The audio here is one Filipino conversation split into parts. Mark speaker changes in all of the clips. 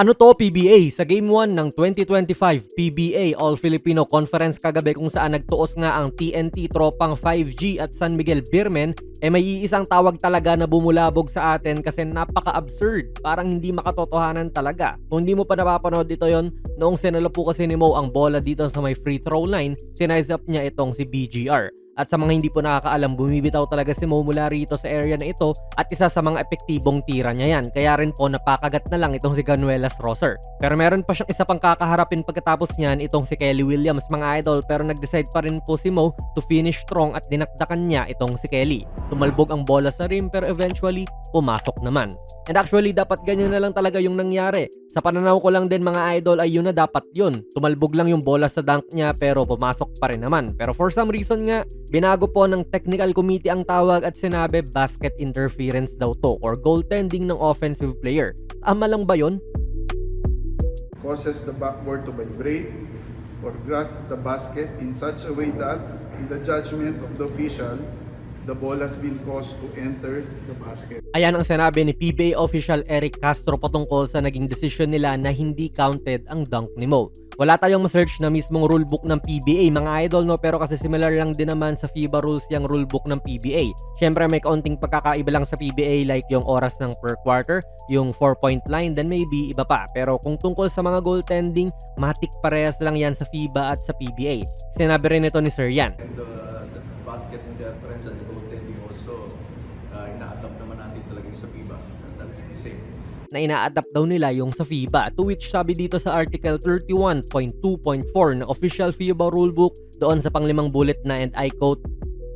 Speaker 1: Ano to PBA? Sa Game 1 ng 2025 PBA All-Filipino Conference kagabi kung saan nagtuos nga ang TNT tropang 5G at San Miguel Beermen, eh may iisang tawag talaga na bumulabog sa atin kasi napaka-absurd. Parang hindi makatotohanan talaga. Kung hindi mo pa napapanood ito yon, noong sinalo po kasi ni Mo ang bola dito sa may free throw line, sinize up niya itong si BGR. At sa mga hindi po nakakaalam, bumibitaw talaga si Mo rito sa area na ito at isa sa mga epektibong tira niya yan. Kaya rin po napakagat na lang itong si Ganuelas Rosser. Pero meron pa siyang isa pang kakaharapin pagkatapos niyan itong si Kelly Williams mga idol pero nag-decide pa rin po si Mo to finish strong at dinakdakan niya itong si Kelly. Tumalbog ang bola sa rim pero eventually pumasok naman. And actually dapat ganyan na lang talaga yung nangyari. Sa pananaw ko lang din mga idol ay yun na dapat yun. Tumalbog lang yung bola sa dunk niya pero pumasok pa rin naman. Pero for some reason nga, binago po ng technical committee ang tawag at sinabi basket interference daw to or goaltending ng offensive player. Tama lang ba yun?
Speaker 2: causes the backboard to vibrate or grasp the basket in such a way that, in the judgment of the official, the ball has been caused to enter the basket.
Speaker 1: Ayan ang sinabi ni PBA official Eric Castro patungkol sa naging desisyon nila na hindi counted ang dunk ni Mo. Wala tayong ma-search na mismong rulebook ng PBA mga idol no pero kasi similar lang din naman sa FIBA rules yung rulebook ng PBA. Syempre may kaunting pagkakaiba lang sa PBA like yung oras ng per quarter, yung 4 point line, then maybe iba pa. Pero kung tungkol sa mga goaltending, matik parehas lang yan sa FIBA at sa PBA. Sinabi rin ito ni Sir Yan.
Speaker 3: And the, the basket and the goaltending also, uh, naman talaga sa FIBA. And that's the same.
Speaker 1: na ina-adapt daw nila yung sa FIBA to which sabi dito sa article 31.2.4 ng official FIBA rulebook doon sa panglimang bullet na and I quote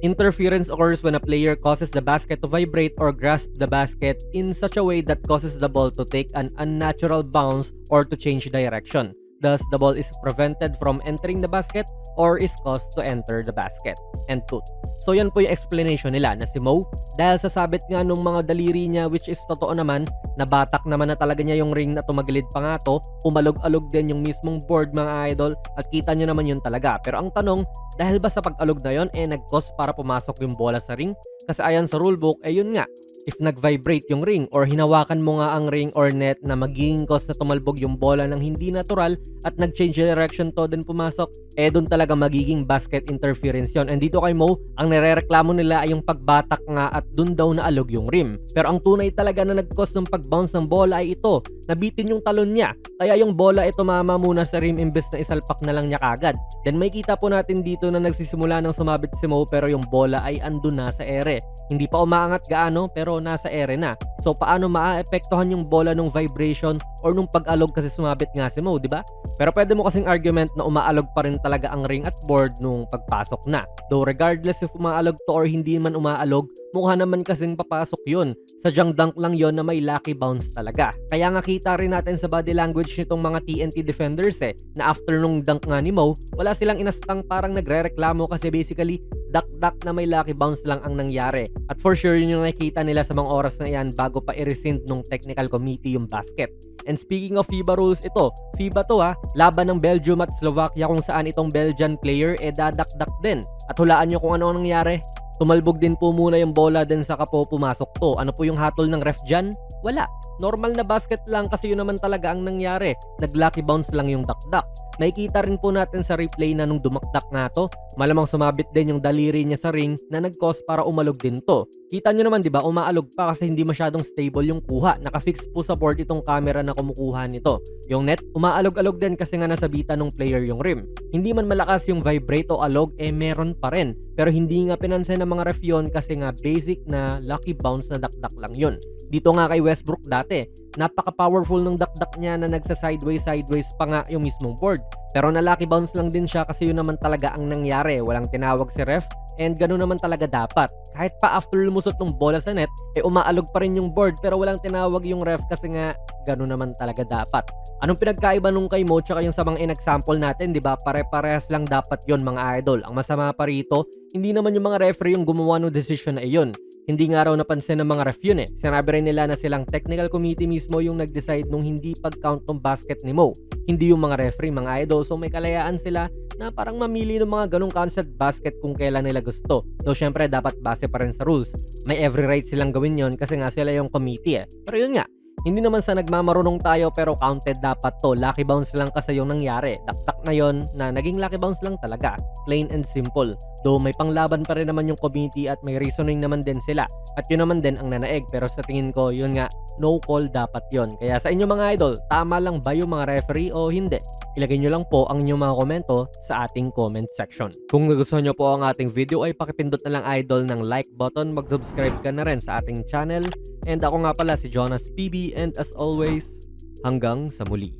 Speaker 1: Interference occurs when a player causes the basket to vibrate or grasp the basket in such a way that causes the ball to take an unnatural bounce or to change direction. Thus, the ball is prevented from entering the basket or is caused to enter the basket. End quote. So yan po yung explanation nila na si Mo dahil sa sabit nga nung mga daliri niya which is totoo naman nabatak naman na talaga niya yung ring na tumagilid pa nga to umalog-alog din yung mismong board mga idol at kita nyo naman yun talaga pero ang tanong dahil ba sa pag-alog na yon eh nag-cause para pumasok yung bola sa ring kasi ayon sa rulebook eh yun nga if nag-vibrate yung ring or hinawakan mo nga ang ring or net na magiging cause na tumalbog yung bola ng hindi natural at nag-change direction to din pumasok eh doon talaga magiging basket interference yon and dito kay Mo ang nirereklamo nila ay yung pagbatak nga at doon daw naalog yung rim. Pero ang tunay talaga na nag-cause ng pag-bounce ng bola ay ito nabitin yung talon niya. Kaya yung bola ito mama muna sa rim imbes na isalpak na lang niya kagad then may kita po natin dito na nagsisimula ng sumabit si Mo pero yung bola ay andun na sa ere hindi pa umaangat gaano pero nasa ere na so paano maaapektuhan yung bola nung vibration or nung pag-alog kasi sumabit nga si Mo di ba pero pwede mo kasing argument na umaalog pa rin talaga ang ring at board nung pagpasok na. Though regardless if umaalog to or hindi man umaalog, mukha naman kasing papasok yun. Sadyang dunk lang yon na may lucky bounce talaga. Kaya nga kita rin natin sa body language nitong mga TNT defenders eh, na after nung dunk nga ni Mo, wala silang inastang parang nagre-reklamo kasi basically dak-dak na may lucky bounce lang ang nangyari. At for sure yun yung nakikita nila sa mga oras na yan bago pa i-rescind nung technical committee yung basket. And speaking of FIBA rules, ito, FIBA to ha, laban ng Belgium at Slovakia kung saan itong Belgian player eh dadakdak din. At hulaan nyo kung ano ang nangyari. Tumalbog din po muna yung bola din sa kapo pumasok to. Ano po yung hatol ng ref dyan? Wala. Normal na basket lang kasi yun naman talaga ang nangyari. Nag-lucky bounce lang yung dakdak. Makikita rin po natin sa replay na nung dumakdak nga to, malamang sumabit din yung daliri niya sa ring na nag-cause para umalog din to. Kita nyo naman 'di ba, umaalog pa kasi hindi masyadong stable yung kuha. Nakafix po sa board itong camera na kumukuha nito. Yung net, umaalog-alog din kasi nga nasabitan ng player yung rim. Hindi man malakas yung vibrate o alog, eh meron pa rin. Pero hindi nga pinansin ng mga ref yun kasi nga basic na lucky bounce na dakdak lang yun. Dito nga kay Westbrook dati, napaka-powerful ng dakdak niya na nagsa-sideways-sideways pa nga yung mismong board. Pero na lucky bounce lang din siya kasi yun naman talaga ang nangyari. Walang tinawag si ref and ganoon naman talaga dapat. Kahit pa after lumusot ng bola sa net, eh umaalog pa rin yung board pero walang tinawag yung ref kasi nga ganoon naman talaga dapat. Anong pinagkaiba nung kay Mo tsaka yung sa mga in-example natin, di ba? Pare-parehas lang dapat yon mga idol. Ang masama pa rito, hindi naman yung mga referee yung gumawa ng decision na iyon. Hindi nga raw napansin ng mga ref yun eh. Sinabi rin nila na silang technical committee mismo yung nag-decide nung hindi pag-count ng basket ni Mo. Hindi yung mga referee, mga idol. So may kalayaan sila na parang mamili ng mga ganong concept basket kung kailan nila gusto. Though syempre dapat base pa rin sa rules. May every right silang gawin yon kasi nga sila yung committee eh. Pero yun nga, Hindi naman sa nagmamarunong tayo pero counted dapat to. Lucky bounce lang kasi yung nangyari. Taktak na yon na naging lucky bounce lang talaga. Plain and simple. Though may panglaban pa rin naman yung committee at may reasoning naman din sila. At yun naman din ang nanaeg. Pero sa tingin ko, yun nga, no call dapat yon. Kaya sa inyo mga idol, tama lang ba yung mga referee o hindi? Ilagay nyo lang po ang inyong mga komento sa ating comment section. Kung nagustuhan nyo po ang ating video ay pakipindot na lang idol ng like button, mag-subscribe ka na rin sa ating channel. And ako nga pala si Jonas PB and as always, hanggang sa muli.